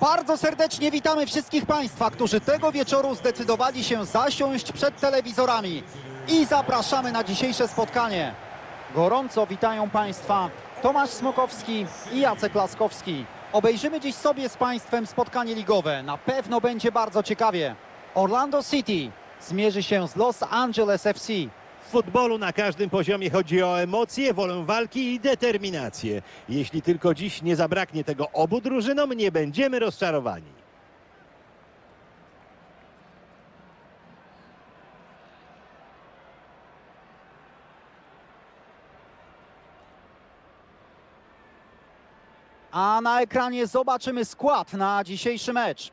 Bardzo serdecznie witamy wszystkich Państwa, którzy tego wieczoru zdecydowali się zasiąść przed telewizorami i zapraszamy na dzisiejsze spotkanie. Gorąco witają Państwa Tomasz Smokowski i Jacek Laskowski. Obejrzymy dziś sobie z Państwem spotkanie ligowe. Na pewno będzie bardzo ciekawie. Orlando City zmierzy się z Los Angeles FC. W futbolu na każdym poziomie chodzi o emocje, wolę walki i determinację. Jeśli tylko dziś nie zabraknie tego obu drużynom, nie będziemy rozczarowani. A na ekranie zobaczymy skład na dzisiejszy mecz.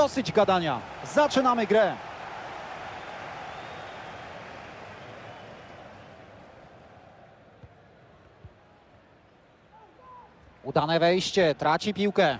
Dosyć gadania. Zaczynamy grę. Udane wejście, traci piłkę.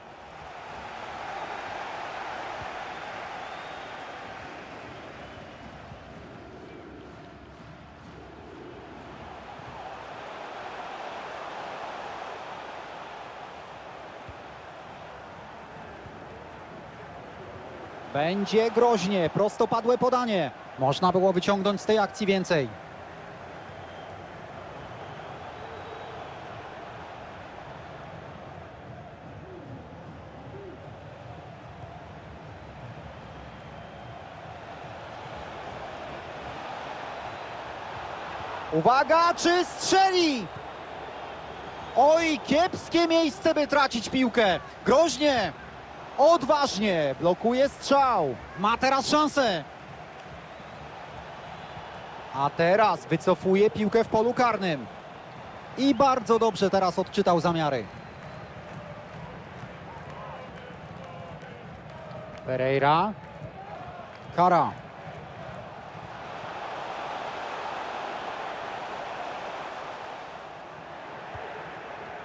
Będzie groźnie, prostopadłe podanie. Można było wyciągnąć z tej akcji więcej. Uwaga, czy strzeli? Oj, kiepskie miejsce, by tracić piłkę. Groźnie, odważnie, blokuje strzał. Ma teraz szansę. A teraz wycofuje piłkę w polu karnym. I bardzo dobrze teraz odczytał zamiary. Pereira. Kara.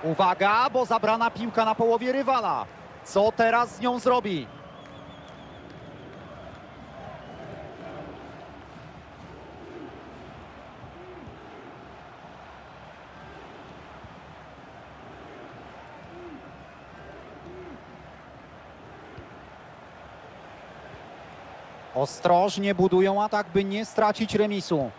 Uwaga, bo zabrana piłka na połowie rywala. Co teraz z nią zrobi? Ostrożnie budują atak, by nie stracić remisu.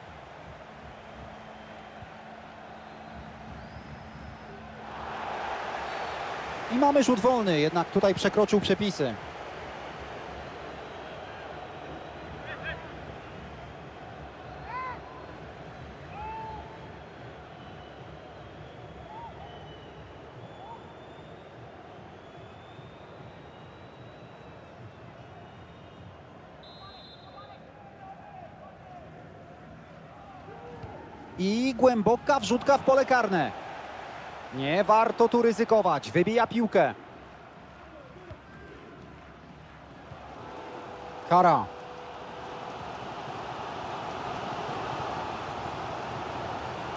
I mamy rzut wolny, jednak tutaj przekroczył przepisy. I głęboka wrzutka w pole karne. Nie warto tu ryzykować. Wybija piłkę. Kara.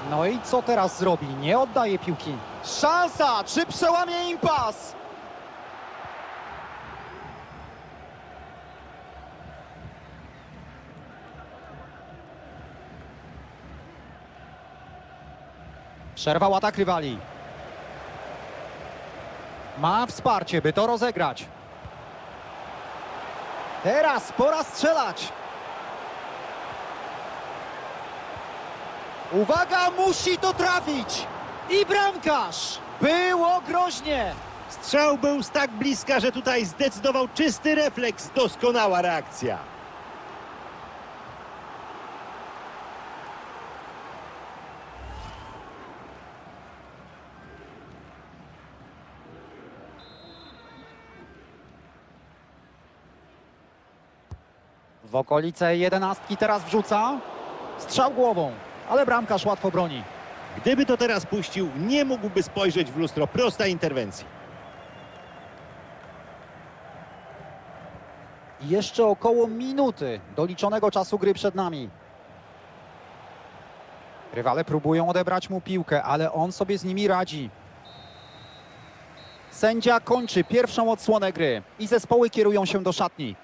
No i co teraz zrobi? Nie oddaje piłki. Szansa! Czy przełamie impas? Przerwał atak rywali. Ma wsparcie, by to rozegrać. Teraz pora strzelać. Uwaga, musi to trafić! I bramkarz! Było groźnie! Strzał był z tak bliska, że tutaj zdecydował czysty refleks. Doskonała reakcja. W okolice jedenastki teraz wrzuca. Strzał głową, ale bramkarz łatwo broni. Gdyby to teraz puścił, nie mógłby spojrzeć w lustro. Prosta interwencja. Jeszcze około minuty doliczonego czasu gry przed nami. Rywale próbują odebrać mu piłkę, ale on sobie z nimi radzi. Sędzia kończy pierwszą odsłonę gry i zespoły kierują się do szatni.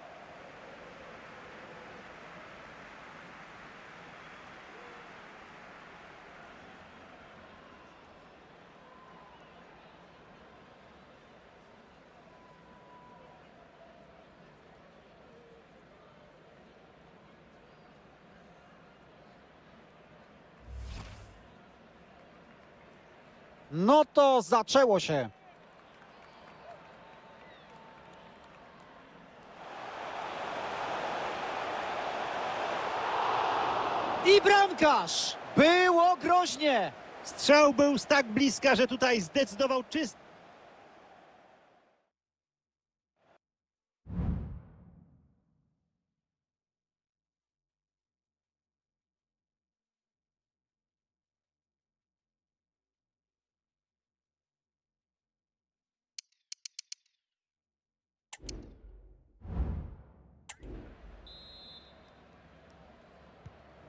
No to zaczęło się. I bramkarz! Było groźnie! Strzał był z tak bliska, że tutaj zdecydował czysty.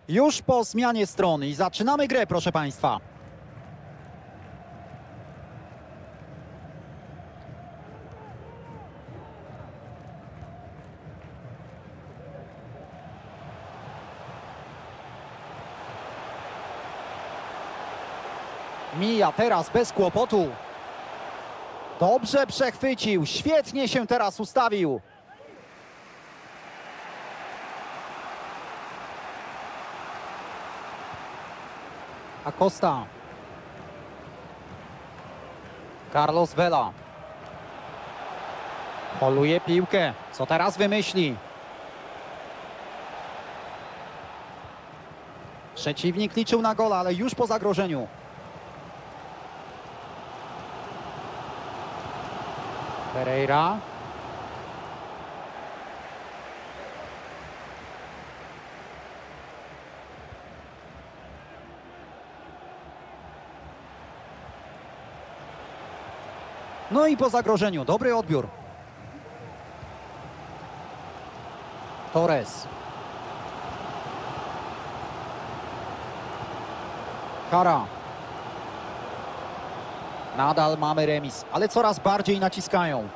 Już po zmianie strony i zaczynamy grę, proszę Państwa. Mija teraz bez kłopotu. Dobrze przechwycił, świetnie się teraz ustawił. Acosta. Carlos Vela. Poluje piłkę. Co teraz wymyśli? Przeciwnik liczył na gola, ale już po zagrożeniu. Pereira. No i po zagrożeniu, dobry odbiór. Torres. Kara. Nadal mamy remis, ale coraz bardziej naciskają.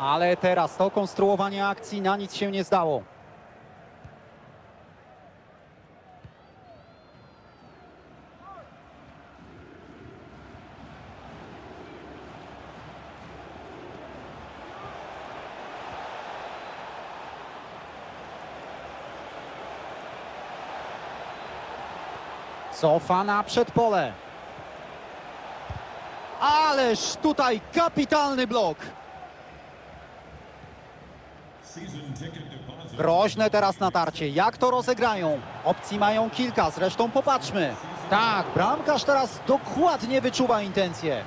Ale teraz to konstruowanie akcji na nic się nie zdało. Cofa na przedpole. Ależ tutaj kapitalny blok. Groźne teraz natarcie. Jak to rozegrają? Opcji mają kilka, zresztą popatrzmy. Tak, bramkarz teraz dokładnie wyczuwa intencje.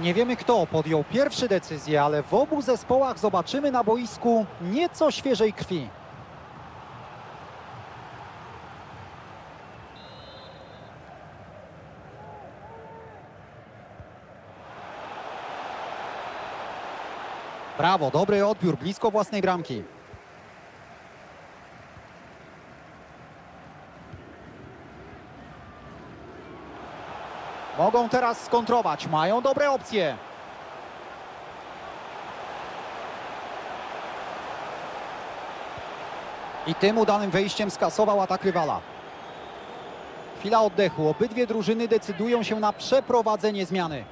Nie wiemy kto podjął pierwszy decyzję, ale w obu zespołach zobaczymy na boisku nieco świeżej krwi. Brawo, dobry odbiór, blisko własnej bramki. Mogą teraz skontrować, mają dobre opcje. I tym udanym wejściem skasował atak rywala. Chwila oddechu, obydwie drużyny decydują się na przeprowadzenie zmiany.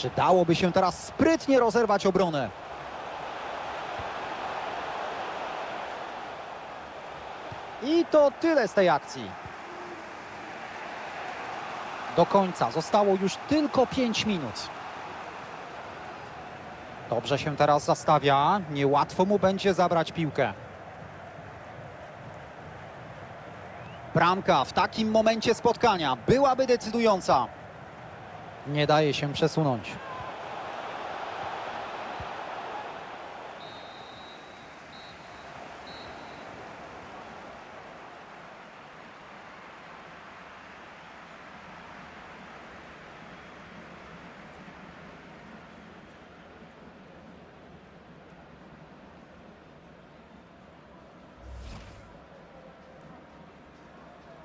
Przydałoby się teraz sprytnie rozerwać obronę. I to tyle z tej akcji. Do końca zostało już tylko 5 minut. Dobrze się teraz zastawia. Niełatwo mu będzie zabrać piłkę. Bramka w takim momencie spotkania byłaby decydująca. Nie daje się przesunąć.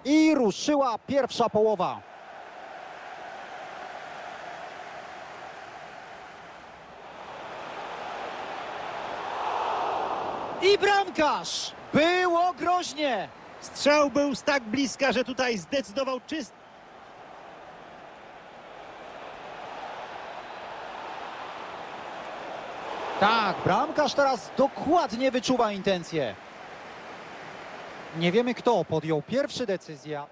I ruszyła pierwsza połowa. I bramkarz! Było groźnie! Strzał był z tak bliska, że tutaj zdecydował czyst. Tak, bramkarz teraz dokładnie wyczuwa intencje. Nie wiemy kto podjął pierwszy decyzję.